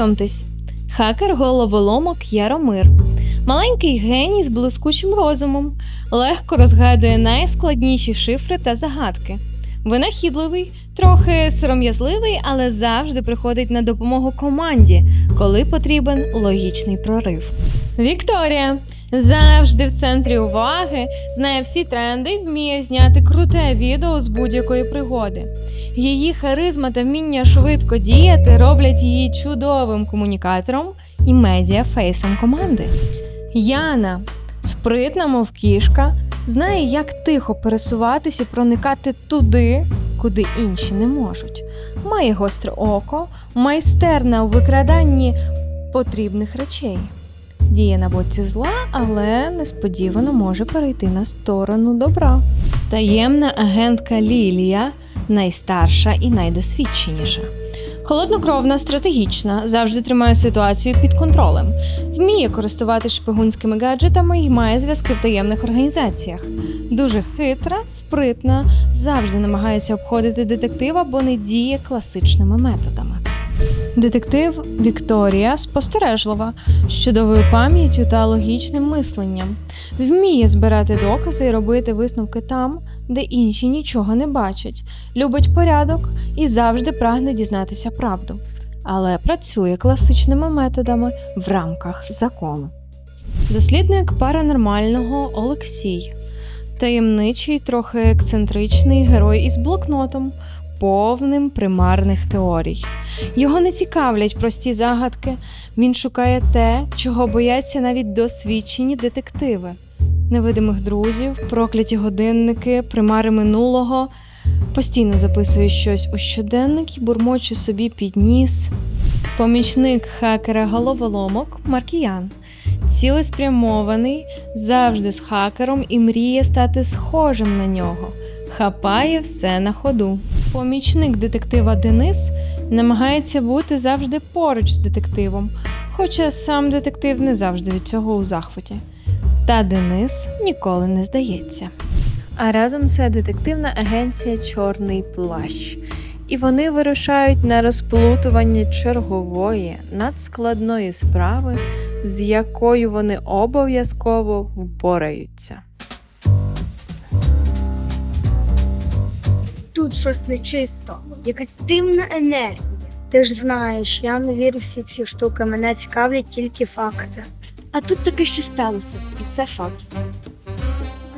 Знайомтесь, хакер головоломок Яромир. Маленький геній з блискучим розумом, легко розгадує найскладніші шифри та загадки. Винахідливий, трохи сором'язливий, але завжди приходить на допомогу команді, коли потрібен логічний прорив. Вікторія завжди в центрі уваги, знає всі тренди вміє зняти круте відео з будь-якої пригоди. Її харизма та вміння швидко діяти роблять її чудовим комунікатором і медіафейсом команди. Яна, спритна, мов кішка, знає, як тихо пересуватись і проникати туди, куди інші не можуть. Має гостре око, майстерна у викраданні потрібних речей. Діє на боці зла, але несподівано може перейти на сторону добра. Таємна агентка Лілія найстарша і найдосвідченіша. Холоднокровна, стратегічна, завжди тримає ситуацію під контролем, вміє користуватися шпигунськими гаджетами і має зв'язки в таємних організаціях. Дуже хитра, спритна, завжди намагається обходити детектива, бо не діє класичними методами. Детектив Вікторія спостережлива, з чудовою пам'яттю та логічним мисленням, вміє збирати докази і робити висновки там, де інші нічого не бачать, любить порядок і завжди прагне дізнатися правду, але працює класичними методами в рамках закону. Дослідник паранормального Олексій, таємничий, трохи ексцентричний герой із блокнотом, повним примарних теорій. Його не цікавлять прості загадки. Він шукає те, чого бояться навіть досвідчені детективи невидимих друзів, прокляті годинники, примари минулого. Постійно записує щось у щоденник і бурмоче собі під ніс. Помічник хакера головоломок Маркіян. Цілеспрямований, завжди з хакером і мріє стати схожим на нього. Хапає все на ходу. Помічник детектива Денис намагається бути завжди поруч з детективом, хоча сам детектив не завжди від цього у захваті. Та Денис ніколи не здається. А разом це детективна агенція Чорний плащ. І вони вирушають на розплутування чергової надскладної справи, з якою вони обов'язково впораються. Тут щось нечисто, якась дивна енергія. Ти ж знаєш, я не вірю в всі ці штуки, мене цікавлять тільки факти. А тут таке що сталося, і це факт.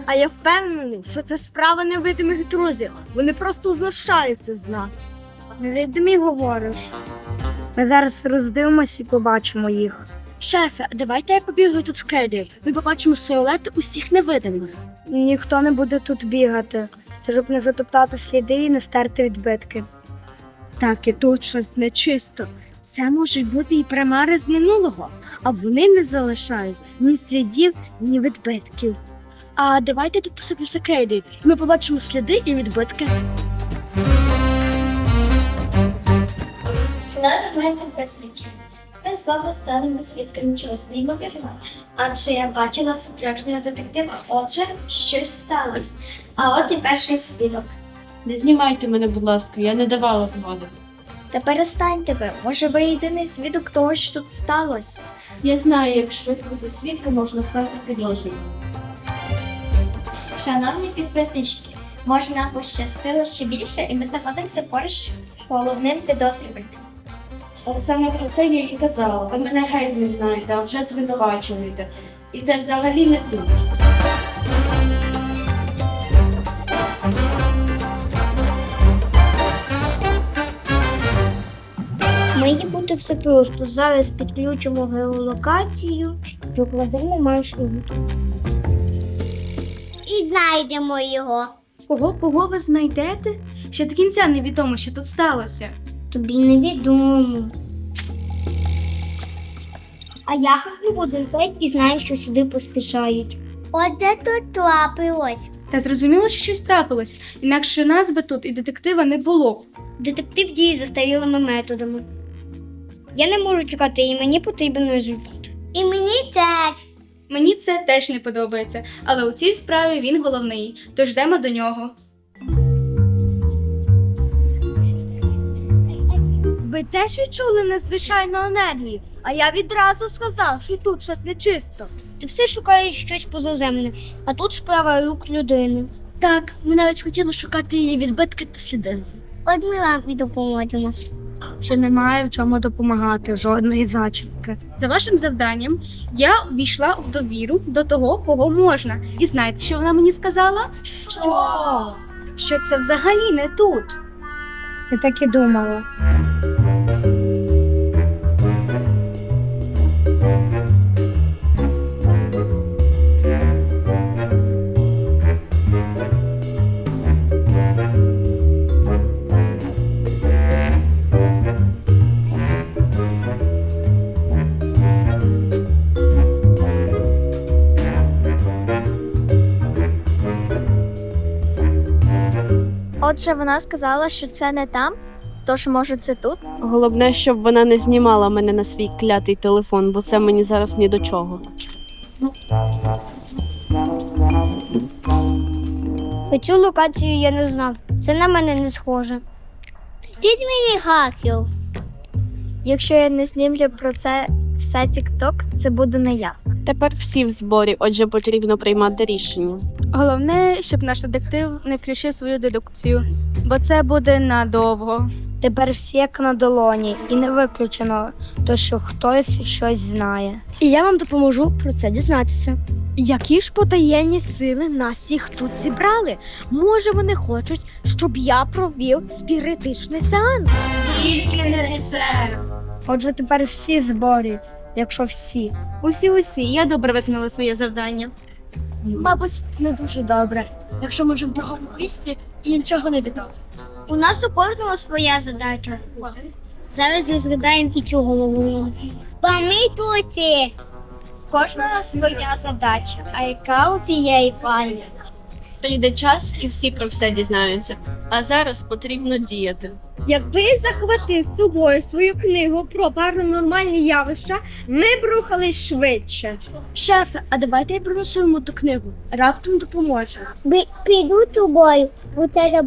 А я впевнений, що це справа невидимих друзів. Вони просто знущаються з нас. Невидимі говориш. Ми зараз роздивимось і побачимо їх. Шефе, давайте я побігаю тут з Кеді. Ми побачимо силуети усіх невидимих. Ніхто не буде тут бігати, щоб не затоптати сліди і не стерти відбитки. Так, і тут щось нечисто. Це можуть бути і примари з минулого, а вони не залишають ні слідів, ні відбитків. А давайте тут посипемося Кейді, і ми побачимо сліди і відбитки. Шановні мої підписники, ми з вами станемо свідками чогось неймовірного. Адже я бачила справжнього детектива, отже, щось сталося. А от і перший свідок. Не знімайте мене, будь ласка, я не давала згоди. Та перестаньте ви, може ви єдиний свідок того, що тут сталося. Я знаю, як швидко за свідка можна стати підозрюваним. Шановні підписнички, може нам пощастило ще більше, і ми знаходимося поруч з головним підозрюваним. От саме про це я і казала. Ви мене геть не знаєте, а вже звинувачуєте. І це взагалі не тут. Має бути все просто. Зараз підключимо геолокацію, прокладемо маршрут. І знайдемо його. Кого кого ви знайдете? Ще до кінця невідомо, що тут сталося. Тобі невідомо. А я не буду зайти і знаю, що сюди поспішають. От де тут трапилось? Та зрозуміло, що щось трапилось, інакше нас би тут і детектива не було. Детектив діє застарілими методами. Я не можу чекати, і мені потрібен результат. І мені теж. Мені це теж не подобається, але у цій справі він головний, тож йдемо до нього. Ви теж відчули незвичайну енергію, а я відразу сказав, що тут щось нечисто. Ти все шукаєш щось позаземне, а тут справа рук людини. Так, ми навіть хотіли шукати її відбитки та сліди. От ми вам і допоможемо. Ще немає в чому допомагати, жодної зачіпки. За вашим завданням, я ввійшла в довіру до того, кого можна. І знаєте, що вона мені сказала? Що? Що це взагалі не тут. Я так і думала. Отже, вона сказала, що це не там, тож може це тут. Головне, щоб вона не знімала мене на свій клятий телефон, бо це мені зараз ні до чого. Цю локацію я не знав. Це на мене не схоже. Ти мені хаків. Якщо я не знімлю про це все TikTok, це буду не я. Тепер всі в зборі, отже, потрібно приймати рішення. Головне, щоб наш детектив не включив свою дедукцію, бо це буде надовго. Тепер всі як на долоні, і не виключено, то що хтось щось знає. І я вам допоможу про це дізнатися. Які ж потаєнні сили нас всіх тут зібрали? Може, вони хочуть, щоб я провів спіритичний сеанс? Тільки не це. Отже, тепер всі зборі, якщо всі. Усі, усі, я добре виконала своє завдання. Мабуть, не дуже добре, якщо ми вже в другому місці і нічого не відомо. У нас у кожного своя задача. Зараз розглядаємо і цю голову. Помітуйте! Кожного своя задача, а яка у цієї пані? Прийде час і всі про все дізнаються. А зараз потрібно діяти. Якби захватив з собою свою книгу про паранормальні явища, ми б рухались швидше. Шефе, а давайте я принесу йому ту книгу. Раптом допоможе. Піду тобою, у тебе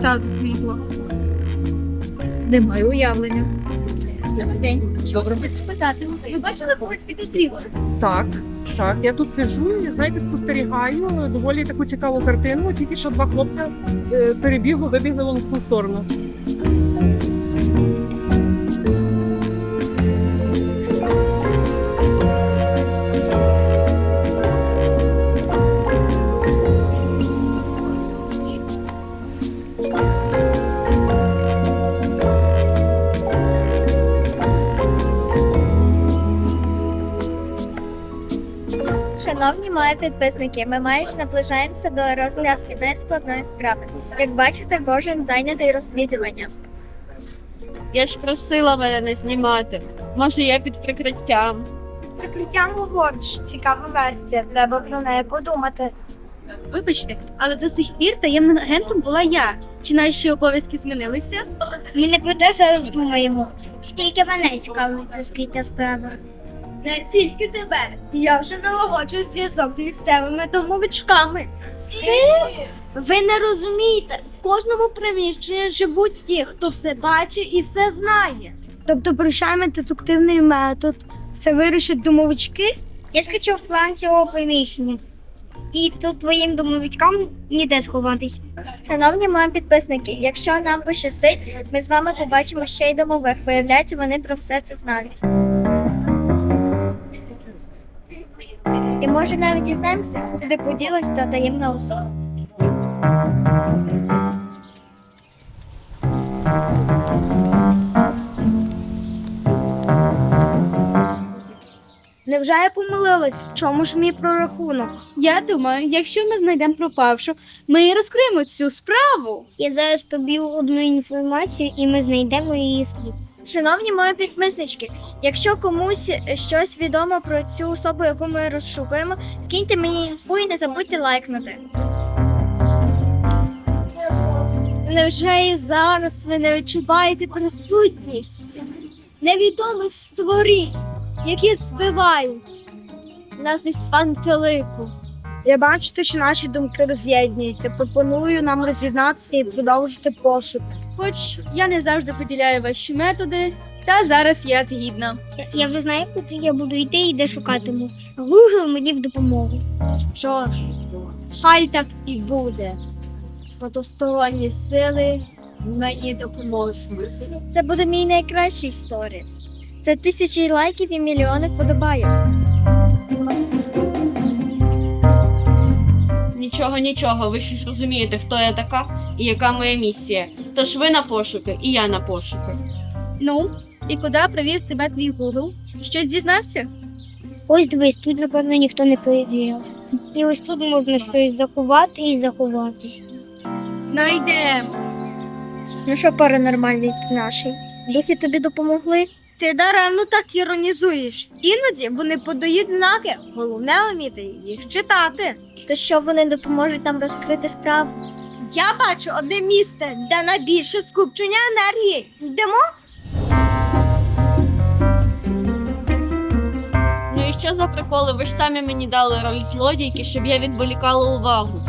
що світло. Немає могло? Не маю уявлення. День. Що спитати? Ви бачили когось підозрілого? Так, так. Я тут сижу, і знаєте, спостерігаю доволі таку цікаву картину. Тільки що два хлопця е, перебігли, вибігли в ту сторону. Мої підписники, ми майже наближаємося до розв'язки нескладної справи. Як бачите, кожен зайнятий розслідуванням. Я ж просила мене не знімати. Може, я під прикриттям. Прикриттям говориш, цікава версія, треба про неї подумати. Вибачте, але до сих пір таємним агентом була я. Чи наші обов'язки змінилися? Ми не про те зараз думаємо. Тільки мене цікавить розкриття справи. Не тільки тебе. Я вже налагоджую зв'язок з місцевими домовичками. Ви не розумієте, в кожному приміщенні живуть ті, хто все бачить і все знає. Тобто прощаємо детективний метод, все вирішать домовички? Я скачав план цього приміщення. І тут твоїм домовичкам ніде сховатись. Шановні мої підписники, якщо нам пощастить, ми з вами побачимо ще й домових. Виявляється, вони про все це знають. Може навіть дізнаємося, куди поділась та таємна особа. Невже я помилилась? В чому ж мій прорахунок? Я думаю, якщо ми знайдемо пропавшу, ми і розкриємо цю справу. Я зараз поб'ю одну інформацію і ми знайдемо її слід. Шановні мої підписнички, якщо комусь щось відомо про цю особу, яку ми розшукуємо, скиньте мені інфу і не забудьте лайкнути. Невже і зараз ви не відчуваєте присутність невідомих створінь, які збивають нас із пантелику? Я бачу, що наші думки роз'єднуються. Пропоную нам роз'єднатися і продовжити пошук. Хоч я не завжди поділяю ваші методи, та зараз я згідна. Я вже знаю, куди я буду йти і де шукатиму. Google мені в допомогу. Що ж, хай так і буде. Потусторонні сили мені допоможуть. Це буде мій найкращий сторіс. Це тисячі лайків і мільйони вподобайок. Нічого, нічого, ви щось розумієте, хто я така і яка моя місія. Тож ви на пошуки, і я на пошуки. Ну, і куди привів тебе твій Google? Щось дізнався? Ось дивись, тут, напевно, ніхто не перевіряв. І ось тут можна щось заховати і заховатись. Знайдемо. Ну що, паранормальний ти наший? Духи тобі допомогли? Ти даремно так іронізуєш. Іноді вони подають знаки. Головне вміти їх читати. То що вони допоможуть нам розкрити справу? Я бачу одне місце, де найбільше скупчення енергії. Йдемо? Що за приколи? Ви ж самі мені дали роль злодійки, щоб я відволікала увагу.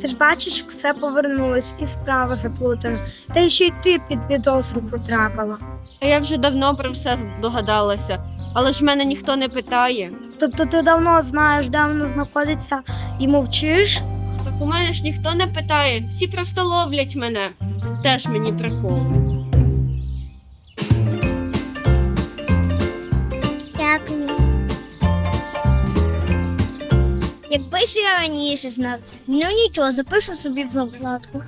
Ти ж бачиш, все повернулось і справа заплутана. Та ще й ти під підозру потрапила. А я вже давно про все здогадалася, але ж мене ніхто не питає. Тобто ти давно знаєш, де воно знаходиться, і мовчиш? Так у мене ж ніхто не питає, всі просто ловлять мене. Теж мені прикол. Якби я раніше знав, ну нічого, запишу собі в закладку.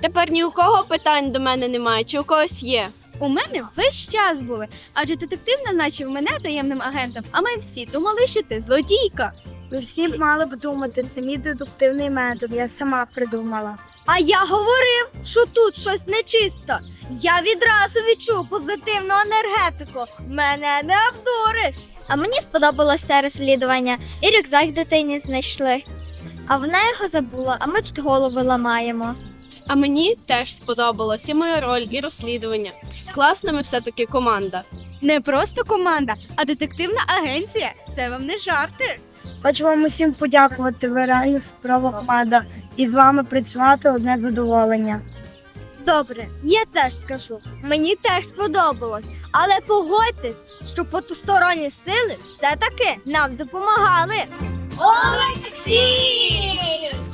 Тепер ні у кого питань до мене немає, чи у когось є. У мене весь час були, адже детектив назначив мене таємним агентом, а ми всі думали, що ти злодійка. Ви всі б мали б думати, це мій дедуктивний метод, я сама придумала. А я говорив, що тут щось нечисто. Я відразу відчув позитивну енергетику. Мене не обдуриш. А мені сподобалось це розслідування, і рюкзак дитині знайшли. А вона його забула, а ми тут голови ламаємо. А мені теж сподобалось і моя роль, і розслідування. Класна ми все-таки команда. Не просто команда, а детективна агенція. Це вам не жарти. Хочу вам усім подякувати, ви реально справа команда. І з вами працювати одне задоволення. Добре, я теж скажу. Мені теж сподобалось. Але погодьтесь, що потусторонні сили все-таки нам допомагали.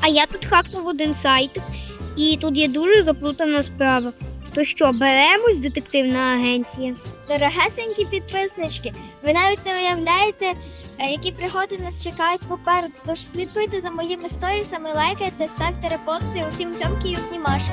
А я тут хакнув один сайт, і тут є дуже заплутана справа. То що, беремось, детективна агенція? Дорогесенькі підписнички, ви навіть не уявляєте, е, які пригоди нас чекають попереду. Тож слідкуйте за моїми сторісами, лайкайте, ставте репости, усім цьомки і обнімашки.